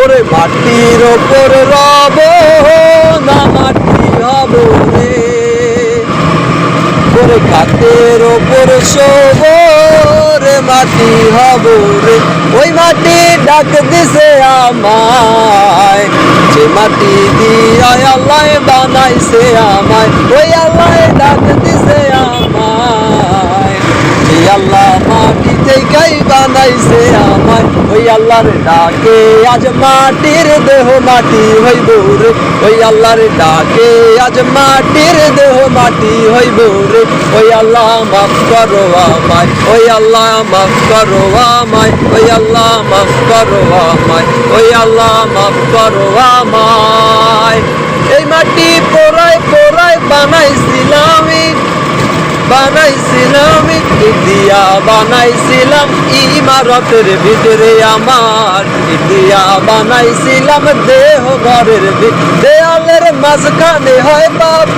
ওরে মাটির ওপর রব, না মাটি হব রে। ওরে কাতের ওপর শোব রে মাটি হব রে। ওই মাটি ডাক দিছে আমায়, যে মাটি দিয়া আল্লাহ বানাইছে আমায়, ওই আল্লাহ ডাক দিছে আমায় যে আল্লাহ মাটি থেকেই বানাইছে আমায় ওই আল্লাহর ডাকে, আজ মাটির দেহ মাটি হইব রে ওই আল্লাহর ডাকে, আজ মাটির দেহ মাটি হইব রে ওই আল্লাহ মাফ করো আমায়, ওই আল্লাহ মাফ করো আমায়, ওই আল্লাহ মাফ করো আমায়, ওই আল্লাহ মাফ করো আমায়। এই মাটি পোড়ায় পোড়ায় বানাইছিলাম আমি বানাইছিলাম ইট দিয়া, বানাইছিলাম ইমারতের ভিতরে আমার। ইট দিয়া বানাইছিলাম দেহ ঘরের দেয়ালের মাঝখানে হয় বাপ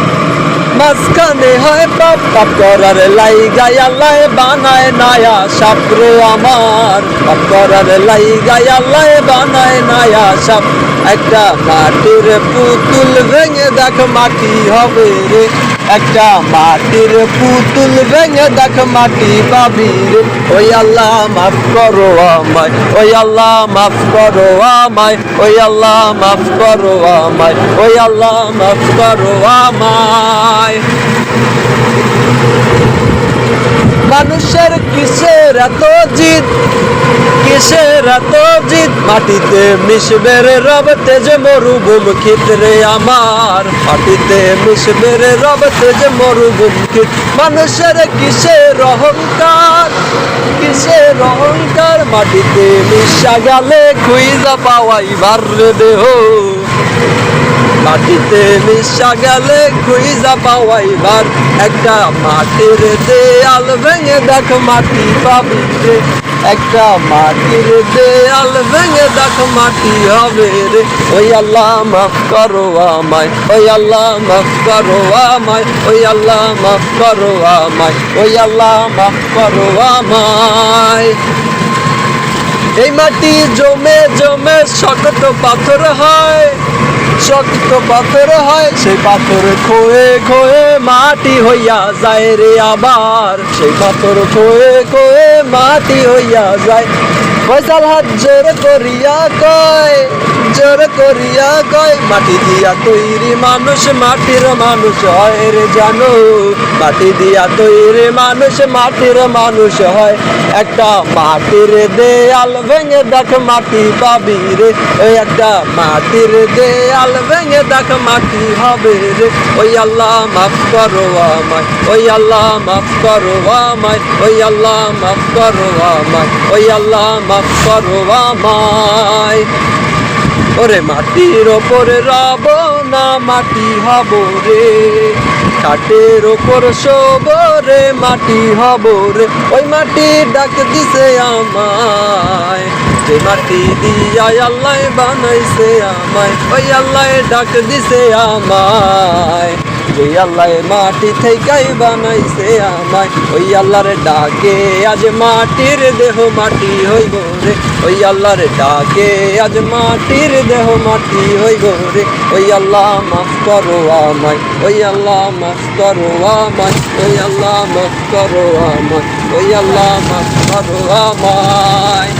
মাঝখানে হয় পাপ। পাপ করার লাই গায়াল্লাহ বানায় নায়া সাপ্রে আমার। পাপ করার লাই গায়াল্লাহ বানায় নায়া সাপ। একটা মাটির পুতুল ভেঙে দেখ মাটি হবে রে। একটা মাটির পুতুল ভেঙে দেখ মাটি বাবির। ওই আল্লাহ মাফ করো আমায়, ওই আল্লাহ মাফ করো আমায়, ওই আল্লাহ মাফ করো আমায়, ওই আল্লাহ মাফ করো আমায়। মানুষের কিসের এত কিসের এত মাটিতে মিশবে রে রব তেজ মরুভূম, ক্ষেত্রে আমার মাটিতে মিশবে রে রব তেজ মরুভূম, ক্ষেত মানুষের কিসের অহংকার? কিসের অহংকার? মাটিতে মিশা গেলে খুইজা পাওয়াইবার রে দেহ। মাটিতে মিশা গেলে খুঁজা পাওয়াইবার একটা মাটির দেয়াল ভেঙে দেখ মাটি পাবি রে। একটা মাটির দেয়াল ভেঙে দেখ মাটি হবে রে। ওই আল্লাহ মাফ করো আমায়, ওই আল্লাহ মাফ করো আমায়, ওই আল্লাহ মাফ করো আমায়, ওই আল্লাহ মাফ করো আমায়। এই মাটি জমে জমে শক্ত পাথর হয়। শক্ত পাথর হয়, সেই পাথর খোয়ে খোয়ে মাটি হইয়া যায় রে আবার। সেই পাথর খোয়ে খোয়ে মাটি হইয়া যায়। ফয়সাল হাত জোর করিয়া কয়, জোর করিয়া কয়, মাটি দিয়া তৈরি মানুষ, মাটির মানুষ হয় রে জানো। মাটি দিয়া তৈরি মানুষ, মাটির মানুষ হয়। একটা মাটির দেয়াল ভেঙে দেখ মাটি পাবি রে। ওই একটা মাটির দেয়াল ভেঙে দেখ মাটি হবে রে। ওই আল্লাহ মাফ করো আমায়, ওই আল্লাহ মাফ করো আমায়, ওই আল্লাহ মাফ করো আমায়, ওই আল্লাহ করো আমায়। ওরে মাটির ওপরে রব না মাটি হব রে। কাঠের ওপর শোব রে, মাটি হব রে। ওই মাটি ডাক দিছে আমায়। যে মাটি দিয়া আল্লাহ বানাইছে আমায়, ওই আল্লাহ ডাক দিছে আমায়। যে আল্লাহ মাটি থেকেই বানাইছে আমায়। ওই আল্লাহর ডাকে, আজ মাটির দেহ মাটি হইব রে। ওই আল্লাহর ডাকে, আজ মাটির দেহ মাটি হইব রে। ওই আল্লাহ মাফ করো আমায়, ওই আল্লাহ মাফ করো আমায়, ওই আল্লাহ মাফ করো আমায়, ওই আল্লাহ মাফ করো আমায়।